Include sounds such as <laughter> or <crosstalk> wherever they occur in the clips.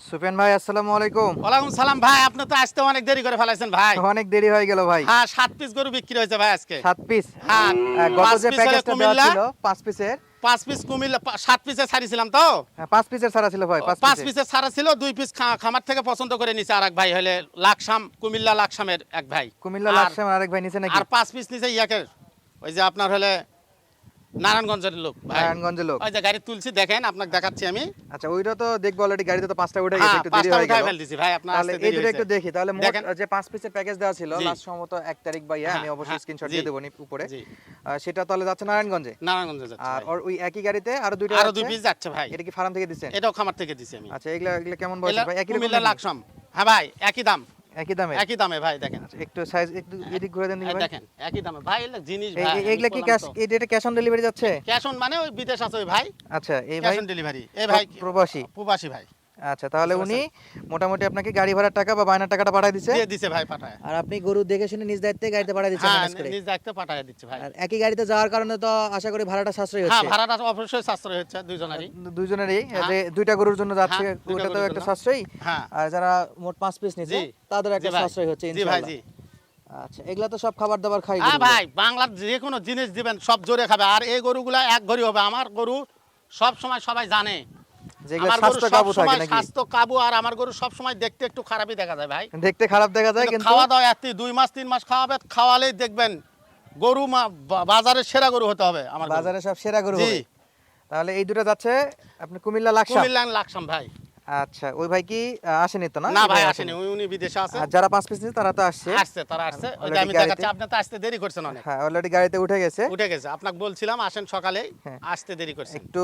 সুফিয়ান ভাই আসসালামু আলাইকুম। ওয়ালাইকুম সালাম ভাই আপনি তো আসতে অনেক দেরি করে ফেলাইছেন ভাই। অনেক দেরি হয়ে গেল ভাই। হ্যাঁ সাত পিস গরু বিক্রি হয়েছে ভাই আজকে। পিস হ্যাঁ গত যে প্যাকেজটা দেওয়া ছিল পাঁচ পিসের পাঁচ পিস কুমিল্লা সাত পিসে ছাড়িছিলাম তো। হ্যাঁ, পাঁচ পিসের সারা ছিল ভাই পাঁচ পিসের ছাড়া ছিল দুই পিস খামার থেকে পছন্দ করে নিছে আর এক ভাই হলে লাকসাম কুমিল্লা লাকসামের এক ভাই। কুমিল্লা লাকসাম আর- এক ভাই নিচে নাকি? আর পাঁচ পিস নিচে ইয়াকের। ওই যে আপনার হলে নারায়ণগঞ্জের লোক নারায়ণগঞ্জের লোক। যে গাড়ি তুলছি দেখেন আপনাকে দেখাচ্ছি আমি। আচ্ছা ওইটা তো দেখব অলরেডি গাড়িতে তো পাঁচটা উঠে গেছে হ্যাঁ একটু দেরি হয়ে গেল। ফেলতেছি ভাই আপনার তাহলে এই দুটো। একটু দেখি তাহলে মোট যে পাঁচ পিসের প্যাকেজ দেওয়া ছিল লাস্ট সম্ভবত এক তারিখ ভাইয়া আমি হ্যাঁ, অবশ্যই হ্যাঁ, স্ক্রিনশট দিয়ে দেবো নি উপরে সেটা তাহলে যাচ্ছে নারায়ণগঞ্জে? নারায়ণগঞ্জে যাচ্ছে আর ওই একই গাড়িতে আরও দুইটা আরও দুই পিস যাচ্ছে ভাই। এটা কি ফার্ম থেকে দিচ্ছেন? এটাও খামার থেকে দিছি আমি। আচ্ছা এগুলা এগুলা কেমন এলা ভাই? একই রকম লাকসাম। হ্যাঁ ভাই একই দাম। একই দামে একই দামে ভাই দেখেন। আচ্ছা, একটু সাইজ একটু এদিক ঘুরে দেন ভাই। দেখেন একই দামে। ভাই এগুলো জিনিস ভাই এই- এগুলা কি ক্যাশ এটা ক্যাশ অন ডেলিভারি যাচ্ছে? ক্যাশ অন মানে ওই বিদেশ আছে ওই ভাই। আচ্ছা এই ক্যাশ ভাই অন ডেলিভারি এই ভাই প্রবাসী। প্রবাসী ভাই। আচ্ছা তাহলে উনি মোটামুটি আপনাকে গাড়ি ভাড়ার টাকা বা বায়নার টাকাটা পাঠিয়ে দিছে দিয়ে দিছে ভাই পাঠায়। আর আপনি গরু দেখে শুনে নিজ দায়িত্বে গাড়িতে পাঠিয়ে দিচ্ছেন হ্যাঁ ম্যানেজ করে? নিজ দায়িত্বে পাঠায় দিচ্ছে ভাই। আর একই গাড়িতে যাওয়ার কারণে তো আশা করি ভাড়াটা সাশ্রয়ী হ্যাঁ ভাড়াটা অবশ্যই সাশ্রয় হচ্ছে দুইজনেরই দুজনেরই। হ্যাঁ। যে দুইটা গরুর জন্য যাচ্ছে হ্যাঁ, ওটাতেও গরুর একটা। সাশ্রয়ী। হ্যাঁ। আর যারা মোট পাঁচ পিস নিচ্ছে তাদের একটা সাশ্রয় হচ্ছে জি ভাই ইনশাআল্লাহ। জি। আচ্ছা এগুলা তো সব খাবার দাবার খাই হ্যাঁ ভাই বাংলার যে কোনো জিনিস দিবেন সব জোরে খাবে। আর এই গরুগুলা এক ঘড়ি হবে। আমার গরু সব সময় সবাই জানে। যেগুলো গরু স্বাস্থ্য কাবু থাকে সবসময় নাকি? স্বাস্থ্য কাবু আর আমার গরু সব সময় দেখতে একটু খারাপই দেখা যায় ভাই। দেখতে খারাপ দেখা যায় কিন্তু খাওয়া দাওয়া এত দুই মাস তিন মাস খাওয়াবে খাওয়ালেই দেখবেন গরু মা- বা- সেরা গরু হতে হবে আমার বাজারে সব সেরা গরু হবে। তাহলে এই দুটো যাচ্ছে আপনি কুমিল্লা লাকসাম। কুমিল্লা লাকসাম ভাই। আচ্ছা ওই ভাই কি আসেনি তো না? না ভাই আসেনি উনি উনি বিদেশে আছে। আর যারা পাঁচ পিস নিচ্ছে তারা তো আসছে। আসছে তারা আসছে। ওই যে আমি দেখাচ্ছি আপনি তো আসতে দেরি করছেন অনেক। হ্যাঁ অলরেডি গাড়িতে উঠে গেছে। উঠে গেছে। আপনাকে বলছিলাম আসেন সকালে হ্যাঁ। আসতে দেরি করছেন। একটু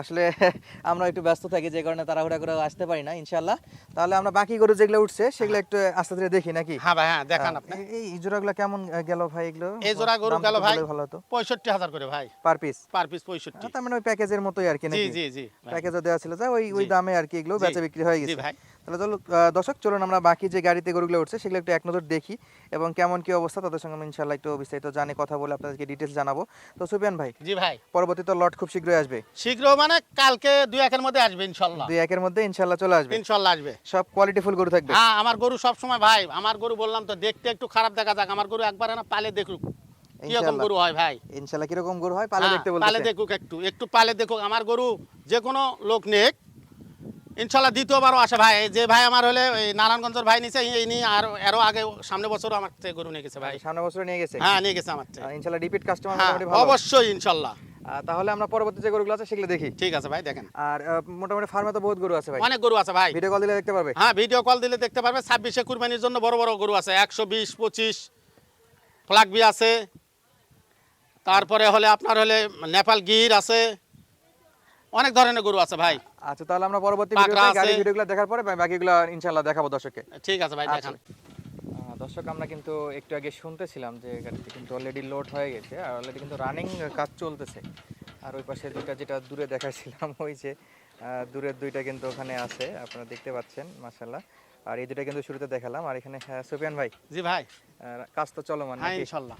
আসলে <laughs> আমরা একটু ব্যস্ত থাকি যে কারণে তাড়াহুড়া করে আসতে পারি না ইনশাল্লাহ তাহলে আমরা বাকি গরু যেগুলো উঠছে সেগুলো একটু আস্তে ধীরে দেখি নাকি? হ্যাঁ ভাই হ্যাঁ দেখান আপনি। এই- জোড়াগুলো কেমন গেল ভাই এগুলো? এই জোড়া গরু গেল ভাই ভালো পঁয়ষট্টি হাজার করে ভাই। Per piece? পার পিস পঁয়ষট্টি। তার মানে ওই প্যাকেজের মতোই আর কি জি নাকি? জি জি। প্যাকেজও দেওয়া ছিল যা ওই ওই দামে আর কি এগুলো জি। বেচা বিক্রি হয়ে গেছে। ভাই। তাহলে চলো দর্শক চলুন আমরা বাকি যে গাড়িতে গরুগুলো উঠছে সেগুলো একটু এক নজর দেখি এবং কেমন কি অবস্থা তাদের সঙ্গে ইনশাল্লাহ একটু বিস্তারিত জানি কথা বলে আপনাদেরকে ডিটেলস জানাব। তো সুপিয়ান ভাই জি ভাই। পরবর্তীতে লট খুব শীঘ্রই আসবে। শীঘ্র মানে কালকে দুই একের মধ্যে আসবে ইনশাল্লাহ দুই একের মধ্যে ইনশাল্লাহ চলে আসবে। ইনশাল্লাহ আসবে। সব কোয়ালিটি ফুল গরু থাকবে। হ্যাঁ আমার গরু সব সময় ভাই আমার গরু বললাম তো দেখতে একটু খারাপ দেখা যাক আমার গরু একবার না পালে দেখুক। কীরকম। গরু হয় ভাই? ইনশাল্লাহ কীরকম গরু হয় পালে হ্যাঁ, দেখতে পালে দেখুক একটু একটু পালে দেখুক। আমার গরু যে কোনো লোক নেক ইনশাল্লাহ দ্বিতীয়বারও আসে ভাই। যে ভাই আমার হলে ওই নারায়ণগঞ্জের ভাই নিছে ইনি আর এরও আগে সামনে বছর আমার থেকে গরু নিয়ে গেছে ভাই। সামনে বছর নিয়ে গেছে? হ্যাঁ নিয়ে গেছে আমার থেকে। ইনশাল্লাহ রিপিট কাস্টমার হ্যাঁ মোটামুটি ভালো। অবশ্যই ইনশাল্লাহ। তাহলে আমরা পরবর্তী যে গরুগুলো আছে সেগুলো দেখি। ঠিক আছে ভাই দেখেন। আর মোটামুটি ফার্মে তো বহুত গরু আছে ভাই। অনেক গরু আছে ভাই। ভিডিও কল দিলে দেখতে পারবে? হ্যাঁ ভিডিও কল দিলে দেখতে পারবে। ছাব্বিশে কুরবানির জন্য বড় বড় গরু আছে। একশো বিশ পঁচিশ। ফ্লাগবি আছে। তারপরে হলে আপনার হলে নেপাল গির আছে। অনেক ধরনের গরু আছে ভাই। আচ্ছা তাহলে আমরা পরবর্তী ভিডিওতে গাড়ি ভিডিওগুলো দেখার পরে বাকিগুলো ইনশাআল্লাহ দেখাবো দর্শককে। ঠিক আছে ভাই আচ্ছা। দেখান দর্শক আমরা কিন্তু একটু আগে শুনতেছিলাম যে গাড়িটি কিন্তু অলরেডি লোড হয়ে গেছে আর অলরেডি কিন্তু রানিং কাজ চলতেছে। আর ওই পাশে দুইটা যেটা দূরে দেখাছিলাম <laughs> ওই যে দূরের দুইটা কিন্তু ওখানে আছে আপনারা দেখতে পাচ্ছেন মাসাল্লাহ আর এই দুইটা কিন্তু শুরুতে দেখালাম। আর এখানে হ্যাঁ, সুফিয়ান ভাই। জি ভাই। কাজ তো চলমান হ্যাঁ নাকি? ইনশাল্লাহ।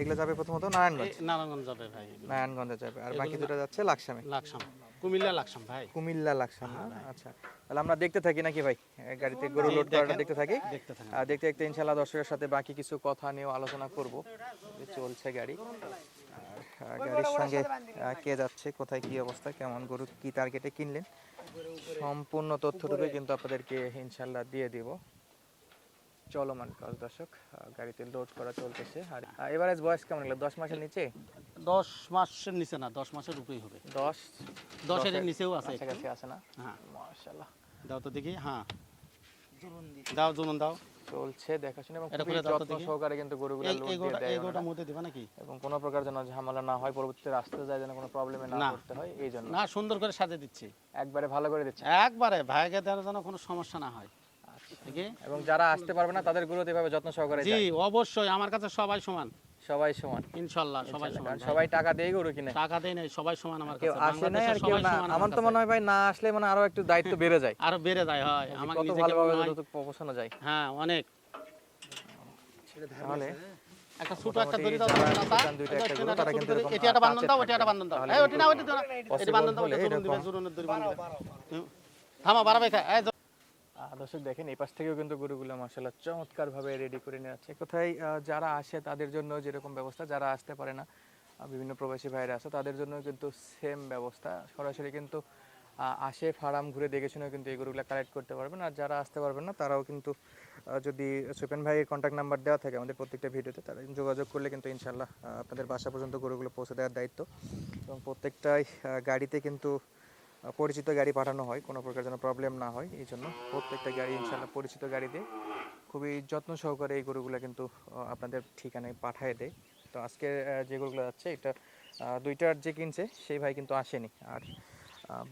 এগুলো যাবে প্রথমত নারায়ণগঞ্জ? নারায়ণগঞ্জ যাবে ভাই। নারায়ণগঞ্জে যাবে। আর বাকি দুটো যাচ্ছে লাকসামে? লাকসাম। কুমিল্লা লাকসাম ভাই। কুমিল্লা লাকসাম। হ্যাঁ, আচ্ছা। তাহলে আমরা দেখতে থাকি নাকি ভাই? গাড়িতে গরু লোড করাটা দেখতে থাকি? আর দেখতে দেখতে ইনশাল্লাহ দর্শকের সাথে বাকি কিছু কথা নিয়েও আলোচনা করব। চলছে গাড়ি। গাড়ির সঙ্গে কে যাচ্ছে কোথায় কি অবস্থা কেমন গরু কি টার্গেটে কিনলেন? সম্পূর্ণ তথ্যটুকু কিন্তু আপনাদেরকে ইনশাল্লাহ দিয়ে দিব। চলমান কাজ দর্শক গাড়িতে লোড করা চলতেছে। আর এভারেজ বয়স কেমন লাগল? দশ মাসের নিচে? দশ মাসের নিচে না দশ মাসের উপরেই হবে। দশ? দশের দশের নিচেও আছে কাছাকাছি আছে না? হ্যাঁ। মাশাল্লাহ দাও তো দেখি হ্যাঁ। দাও জুলুন দাও। চলছে দেখাশোনা এবং খুবই যত্ন সহকারে কিন্তু গরুগুলো লোড দিয়ে দেয় এই গোটা মধ্যে দিবা নাকি? এবং কোনো প্রকার যেন ঝামেলা না হয় পরবর্তীতে রাস্তা যায় যেন কোনো প্রবলেমে না। করতে হয় এই জন্য। না সুন্দর করে সাজিয়ে দিচ্ছি। একবারে ভালো করে দিচ্ছি। একবারে ভাইকে দেওয়ার যেন কোনো সমস্যা না হয়। ঠিক এবং যারা আসতে পারবে না তাদেরগুলো এভাবে যত্ন সহকারে জি অবশ্যই আমার কাছে সবাই সমান। সবাই সমান। ইনশাল্লাহ সবাই সমান সবাই টাকা দিয়ে গরু কিনে। টাকা দেয় নাই সবাই সমান আমার কাছে। আসে বাংলাদেশের আর কেউ না। আমার তো মনে হয় ভাই না আসলে মানে আরও একটু দায়িত্ব বেড়ে যায়। আরও বেড়ে যায় হয়। আমার কত নিজেকে ভালোভাবে হয় যতটুকু পৌঁছানো যায়। হ্যাঁ অনেক। তাহলে একটা ছোট একটা দড়ি দাও যারা দুইটা একটা দেখছেন গরু, তারা কিন্তু এটা একটা বান্ধন দাও, ওটা একটা বান্ধন দাও। এই, ওটা না, ওটা দাও এটা বান্ধন দাও, এটা জোরুন এরকম দিবে, দড়ি। বান্ধন দাও। থামা বাড়াবে এই দর্শক দেখেন, এই পাশ থেকেও কিন্তু গরুগুলো মার্শাল্লাহ চমৎকার ভাবে রেডি করে নিয়ে যাচ্ছে। কোথায় যারা আসে তাদের জন্য যেরকম ব্যবস্থা, যারা আসতে পারে না বিভিন্ন প্রবাসী ভাইরা আছে, তাদের জন্য কিন্তু সেম ব্যবস্থা। সরাসরি কিন্তু আসে ফার্ম ঘুরে দেখে শুনে কিন্তু এই গরুগুলো কালেক্ট করতে পারবেন। আর যারা আসতে পারবেন না, তারাও কিন্তু যদি সুপেন ভাইয়ের কন্ট্যাক্ট নাম্বার দেওয়া থাকে আমাদের প্রত্যেকটা ভিডিওতে, তারা যোগাযোগ করলে কিন্তু ইনশাল্লাহ আপনাদের বাসা পর্যন্ত গরুগুলো পৌঁছে দেওয়ার দায়িত্ব। এবং প্রত্যেকটাই গাড়িতে কিন্তু পরিচিত গাড়ি পাঠানো হয়, কোনো প্রকার যেন প্রবলেম না হয়, এই জন্য প্রত্যেকটা গাড়ি ইনশাল্লাহ পরিচিত গাড়িতে খুবই যত্ন সহকারে এই গরুগুলো কিন্তু আপনাদের ঠিকানায় পাঠিয়ে দেয়। তো আজকে যে গরুগুলো যাচ্ছে, এটা দুইটার যে কিনছে, সেই ভাই কিন্তু আসেনি। আর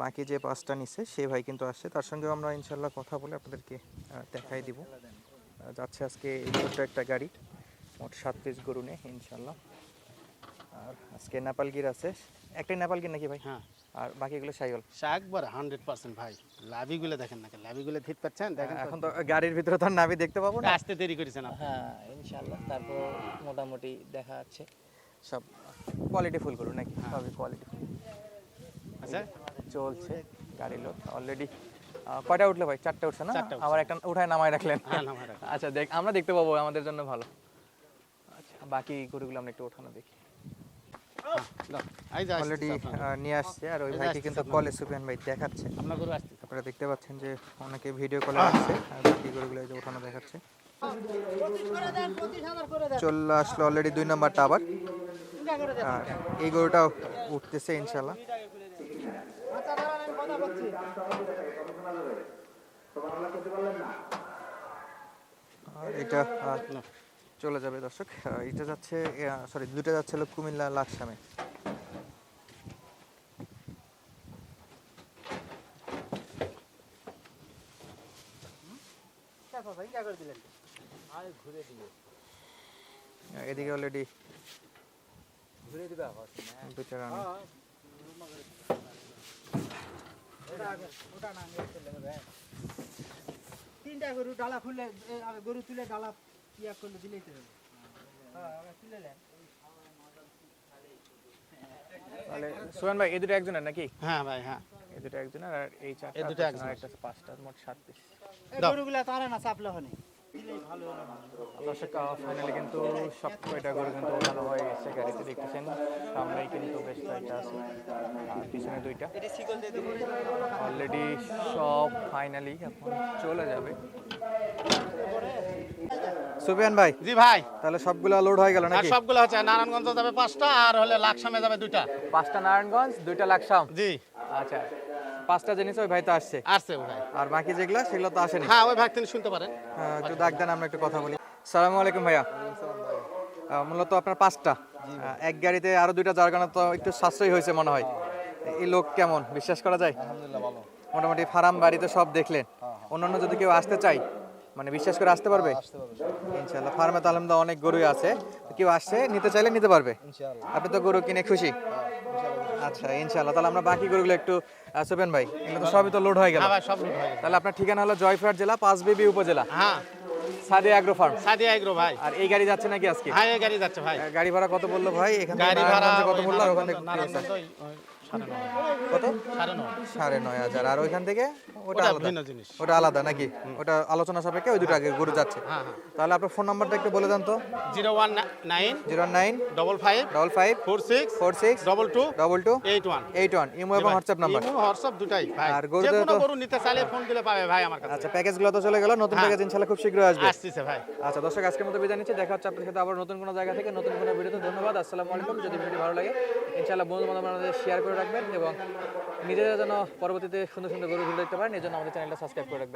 বাকি যে পাঁচটা নিছে সেই ভাই কিন্তু আসছে। তার সঙ্গেও আমরা ইনশাল্লাহ কথা বলে আপনাদেরকে দেখাই দিব। যাচ্ছে আজকে এই ছোট্ট একটা গাড়ি, মোট সাত পিস গরু নেই ইনশাল্লাহ আর আজকে নেপালগির আছে। একটাই নেপালগির নাকি ভাই? হ্যাঁ। আর বাকিগুলো সাইকেল। একবার হান্ড্রেড পার্সেন্ট ভাই। লাভিগুলো দেখেন না লাভিগুলো ঠিক পাচ্ছেন? দেখেন এখন তো গাড়ির ভিতরে তো আর নাভি দেখতে পাবো না। আসতে দেরি করেছেন আপনি। হ্যাঁ ইনশাল্লাহ তারপর মোটামুটি দেখা যাচ্ছে। সব কোয়ালিটি ফুল করুন নাকি? সবই কোয়ালিটি ফুল আচ্ছা। চলছে গাড়ি লোড অলরেডি কয়টা উঠল ভাই? চারটে উঠছে না? আবার একটা উঠায় নামায় রাখলেন। হ্যাঁ, নামায় রাখলাম। আচ্ছা দেখ আমরা দেখতে পাবো আমাদের জন্য ভালো। আচ্ছা বাকি গরুগুলো আমরা একটু ওঠানো দেখি হ্যাঁ, দাও। এই যে আসতেছে অলরেডি নিয়ে আসছে আর ওই ভাইকে কিন্তু। কলে সুপিয়ান ভাই দেখাচ্ছে। আপনার দেখতে পাচ্ছেন যে অনেকে ভিডিও কলে আসছে আর বাকি গরুগুলো যে ওঠানো দেখাচ্ছে। চলে আসলো অলরেডি দুই নাম্বারটা আবার আর এই গরুটাও উঠতেছে ইনশাল্লাহ আর এটা চলে যাবে, দর্শক। এটা যাচ্ছে সরি দুটো যাচ্ছে হলো কুমিল্লা লাকসামে। এদিকে অলরেডি দুইটা রানি তিনটা গরু, ডালা খুলে গরু তুলে ডালা ইয়া করলে দিলেই তো হবে। হ্যাঁ। তাহলে সোহান ভাই এই দুটো একজনের নাকি হ্যাঁ ভাই হ্যাঁ এই দুটো একজনের আর এই চারটা এই দুটো একজনের। একটা পাঁচটা মোট সাত পিস। গরুগুলা তারা না চাপলে হনে ভালো। দর্শক ফাইনালি কিন্তু সব কয়টা গরু কিন্তু ওঠানো হয়ে গেছে গাড়িতে দেখতেছেন সামনেই কিন্তু বেশ আছে আর পিছনে দুইটা অলরেডি সব ফাইনালি এখন চলে যাবে সুফিয়ান ভাই জি ভাই। তাহলে সবগুলো লোড হয়ে গেল আর নাকি? সবগুলো হচ্ছে নারায়ণগঞ্জ যাবে পাঁচটা আর হলে লাকসামে যাবে দুইটা। পাঁচটা নারায়ণগঞ্জ দুইটা লাকসাম। জি। আচ্ছা পাঁচটা জিনিস ওই ভাই তো আসছে। আসছে ভাই। আর বাকি যেগুলো সেগুলো তো আসেনি। হ্যাঁ ওই ভাই তিনি শুনতে পারেন। হ্যাঁ, একটু ডাক দেন আমরা একটু কথা বলি। সালামু আলাইকুম ভাইয়া। মূলত আপনার পাঁচটা। এক গাড়িতে আরও দুইটা যার কারণে তো একটু সাশ্রয়ী হয়েছে মনে হয়। এই লোক কেমন? বিশ্বাস করা যায়? মোটামুটি ফার্ম বাড়িতে সব দেখলেন। অন্যান্য যদি কেউ আসতে চাই মানে বিশ্বাস করে আসতে পারবে? ইনশাল্লাহ ফার্মে তো আলহামদুলিল্লাহ অনেক গরুই আছে। কেউ আসছে নিতে চাইলে নিতে পারবে। আপনি তো গরু কিনে খুশি? আচ্ছা ইনশাল্লাহ তাহলে আমরা বাকি গরুগুলো একটু আহ, সুপেন ভাই এগুলো তো সবই তো লোড হয়ে গেল। হ্যাঁ হয়ে গেছে তাহলে আপনার ঠিকানা হলো জয়ফ্রাট জেলা পাঁচ পাঁচবিবি উপজেলা। হ্যাঁ। সাদি আগ্রো ফার্ম এগ্রো ভাই। আর এই গাড়ি যাচ্ছে নাকি আজকে? হ্যাঁ এই গাড়ি যাচ্ছে ভাই। গাড়ি ভাড়া কত বলল ভাই? এখান গাড়ি ভাড়া কত বলল? আর ওখান কত? সাড়ে নয়। হাজার। আর ওইখান থেকে ওটা আলাদা? ওটা আলাদা নাকি? ওটা আলোচনা সাপেক্ষে ওই দুটো আগে গরু যাচ্ছে। হ্যাঁ হ্যাঁ। তাহলে আপনার ফোন নাম্বারটা একটু বলে দেন তো। Zero one nine zero nine double five double five four six four six double two double two eight one. Eight one. Imo এবং হোয়াটসঅ্যাপ নাম্বার। হোয়াটসঅ্যাপ দুটাই আর তো- গরু নিতে চাইলে ফোন দিলে পাবে ভাই আমার কাছে। আচ্ছা প্যাকেজগুলো তো চলে গেল। নতুন হ্যাঁ। প্যাকেজ ইনশাল্লাহ খুব শীঘ্রই আসবে। আসতেছে ভাই। আচ্ছা দর্শক আজকের মতো বিদায় নিচ্ছি। দেখা হচ্ছে আপনার সাথে আবার নতুন কোনো জায়গা থেকে নতুন কোনো ভিডিওতে। ধন্যবাদ। আসসালামু আলাইকুম। যদি ভিডিও ভালো লাগে ইনশাআল্লাহ বন্ধু বান্ধব আমাদের শেয়ার করে রাখবেন এবং নিজেরা যেন পরবর্তীতে সুন্দর সুন্দর গরু ভিডিও দেখতে পারেন। এই জন্য আমাদের চ্যানেলটা সাবস্ক্রাইব করে রাখবেন।